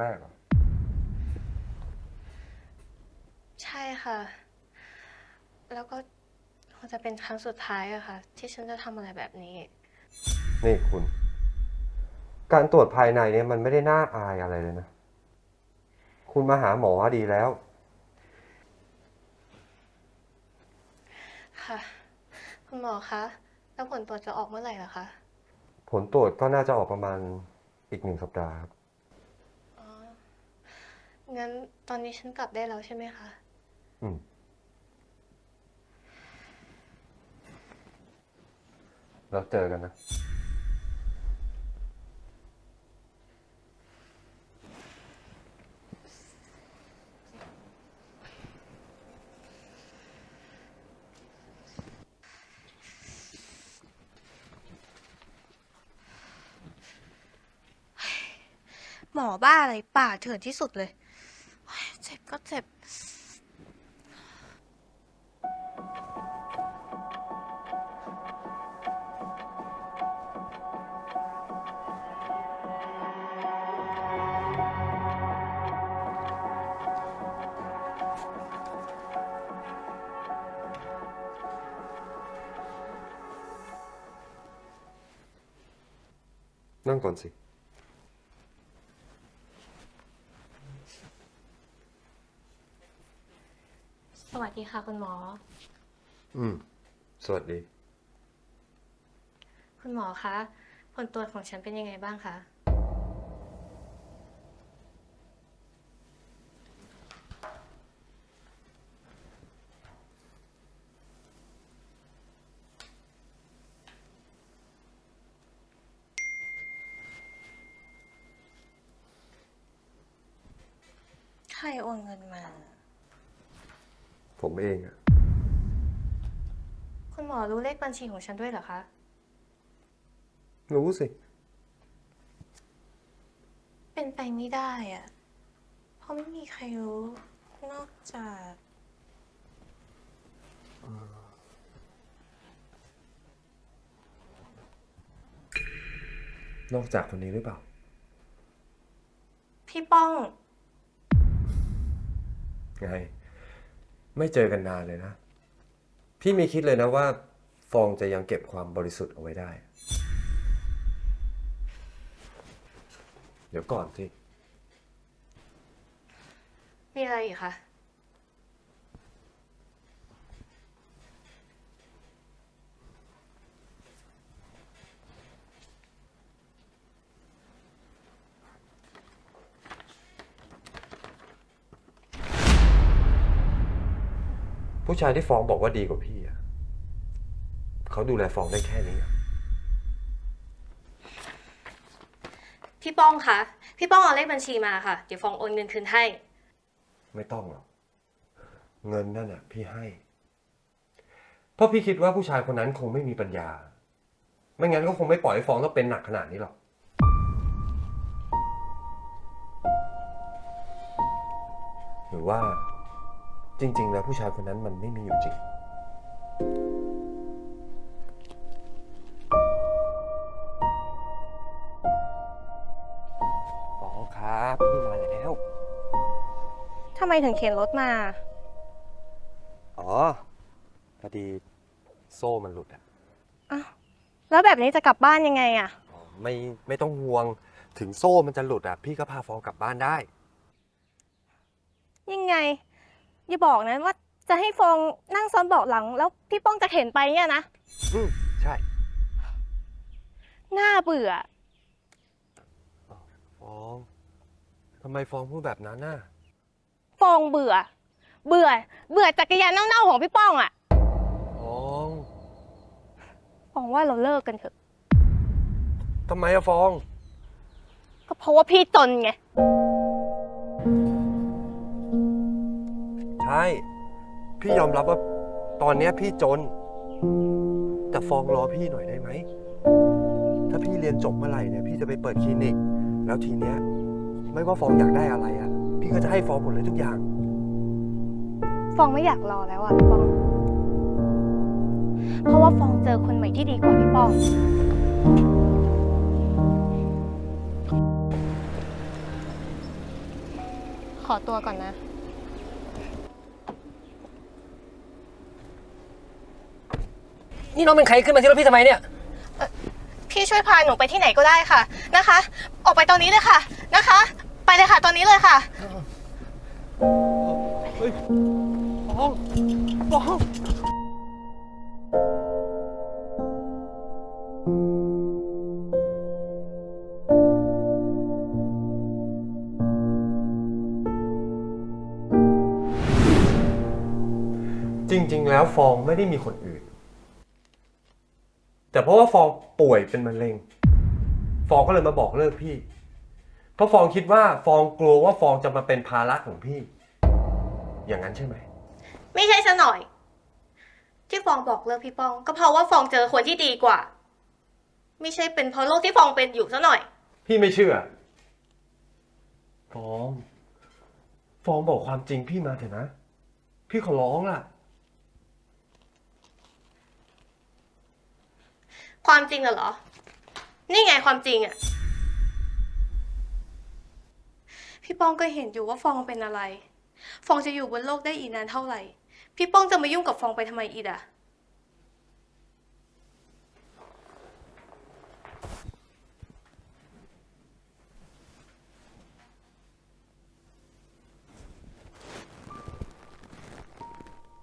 รั้งแรกเหรอ ใช่ค่ะ แล้วก็คงจะเป็นครั้งสุดท้ายอะค่ะ ที่ฉันจะทำอะไรแบบนี้ นี่คุณ การตรวจภายในเนี่ยมันไม่ได้น่าอายอะไรเลยนะ คุณมาหาหมอดีแล้ว ค่ะ คุณหมอคะ แล้วผลตรวจจะออกเมื่อไหร่ล่ะคะ ผลตรวจก็น่าจะออกประมาณอีกหนึ่งสัปดาห์ครับอ๋อ งั้นตอนนี้ฉันกลับได้แล้วใช่ไหมคะ อืมแล้วเจอกันนะ หมอบ้าอะไรป่าเถื่อนที่สุดเลยโอ๊ยเจ็บ ก็เจ็บ นั่งก่อนสิ สวัส ดีค่ะคุณหมอ อืม สวัสดี คุณหมอคะ ผลตรวจของฉันเป็นยังไงบ้างคะ ใครโอนเงินมา ผมเองอะคุณหมอรู้เลขบัญชีของฉันด้วยเหรอคะ รู้สิ เป็นไปไม่ได้อะเพราะไม่มีใครรู้ นอกจาก นอกจากคนนี้หรือเปล่า พี่ป้อง ไง ไม่เจอกันนานเลยนะ พี่ไม่คิดเลยนะว่า ฟองจะยังเก็บความบริสุทธิ์เอาไว้ได้ เดี๋ยวก่อนสิ มีอะไรอีกคะ ผู้ชายที่ฟองบอกว่าดีกว่าพี่อะเขาดูแลฟองได้แค่นี้อะพี่ป้องคะ พี่ป้องเอาเลขบัญชีมาค่ะ เดี๋ยวฟองโอนเงินคืนให้ ไม่ต้องหรอก เงินนั่นน่ะ พี่ให้ เพราะพี่คิดว่าผู้ชายคนนั้นคงไม่มีปัญญา ไม่งั้นก็คงไม่ปล่อยให้ฟองต้องเป็นหนักขนาดนี้หรอก หรือว่า จริง ๆ แล้วผู้ชายคนนั้นมันไม่มีอยู่จริงฟองครับพี่มาแล้ว ทำไมถึงเข็นรถมา อ๋อพอดีโซ่มันหลุดอะแล้วแบบนี้จะกลับบ้านยังไงอะอ๋อไม่ไม่ต้องห่วงถึงโซ่มันจะหลุดอะพี่ก็พาฟองกลับบ้านได้ ยังไง อย่าบอกนะว่าจะให้ฟองนั่งซ้อนเบาะหลัง แล้วพี่ป้องจะเข็นไปเนี่ยนะอืมใช่น่าเบื่อ ฟองทำไมฟองพูดแบบนั้นน่ะฟองเบื่อ เบื่อ เบื่อจักรยานเน่าๆของพี่ป้องอะฟองฟองว่าเราเลิกกันเถอะ ทำไมอะฟอง ก็เพราะว่าพี่จนไง ช่ พี่ยอมรับว่าตอนเนี้ยพี่จน แต่ฟองรอพี่หน่อยได้ไหม ถ้าพี่เรียนจบเมื่อไหร่เนี่ยพี่จะไปเปิดคลินิก แล้วทีเนี้ยไม่ว่าฟองอยากได้อะไรอะ พี่ก็จะให้ฟองหมดเลยทุกอย่าง ฟองไม่อยากรอแล้วอะพี่ป้อง เพราะว่าฟองเจอคนใหม่ที่ดีกว่าพี่ป้องฟขอตัวก่อนนะ นี่น้องเป็นใครขึ้นมาที่รถพี่ทำไมเนี่ย พี่ช่วยพาหนูไปที่ไหนก็ได้ค่ะนะคะ ออกไปตอนนี้เลยค่ะนะคะ ไปเลยค่ะตอนนี้เลยค่ะเฮ้ยฟองฟองจริง ๆ แล้วฟองไม่ได้มีคนอื่น แต่เพราะว่าฟองป่วยเป็นมะเร็ง ฟองก็เลยมาบอกเลิกพี่ เพราะฟองคิดว่าฟองกลัวว่าฟองจะมาเป็นภาระของพี่ อย่างนั้นใช่ไหม ไม่ใช่ซะหน่อย ที่ฟองบอกเลิกพี่ป้อง ก็เพราะว่าฟองเจอคนที่ดีกว่า ไม่ใช่เป็นเพราะโรคที่ฟองเป็นอยู่ซะหน่อย พี่ไม่เชื่อ ฟอง ฟองบอกความจริงพี่มาเถอะนะ พี่ขอร้องล่ะ ความจริงอะเหรอ นี่ไงความจริงอะพี่ป้องก็เห็นอยู่ว่าฟองเป็นอะไร ฟองจะอยู่บนโลกได้อีกนานเท่าไหร่ พี่ป้องจะมายุ่งกับฟองไปทำไมอีกอะ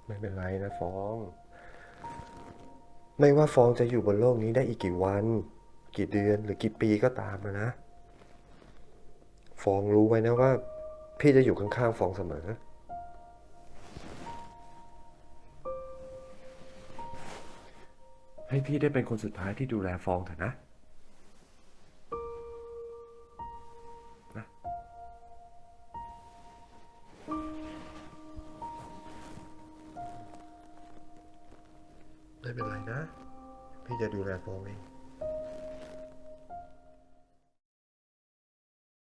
ไม่เป็นไรนะฟอง ไม่ว่าฟองจะอยู่บนโลกนี้ได้อีกกี่วัน กี่เดือนหรือกี่ปีก็ตามนะนะ ฟองรู้ไว้นะว่า พี่จะอยู่ข้างๆฟองเสมอให้พี่ได้เป็นคนสุดท้ายที่ดูแลฟองเถอะนะ นะ พี่จะดูแลฟองเอง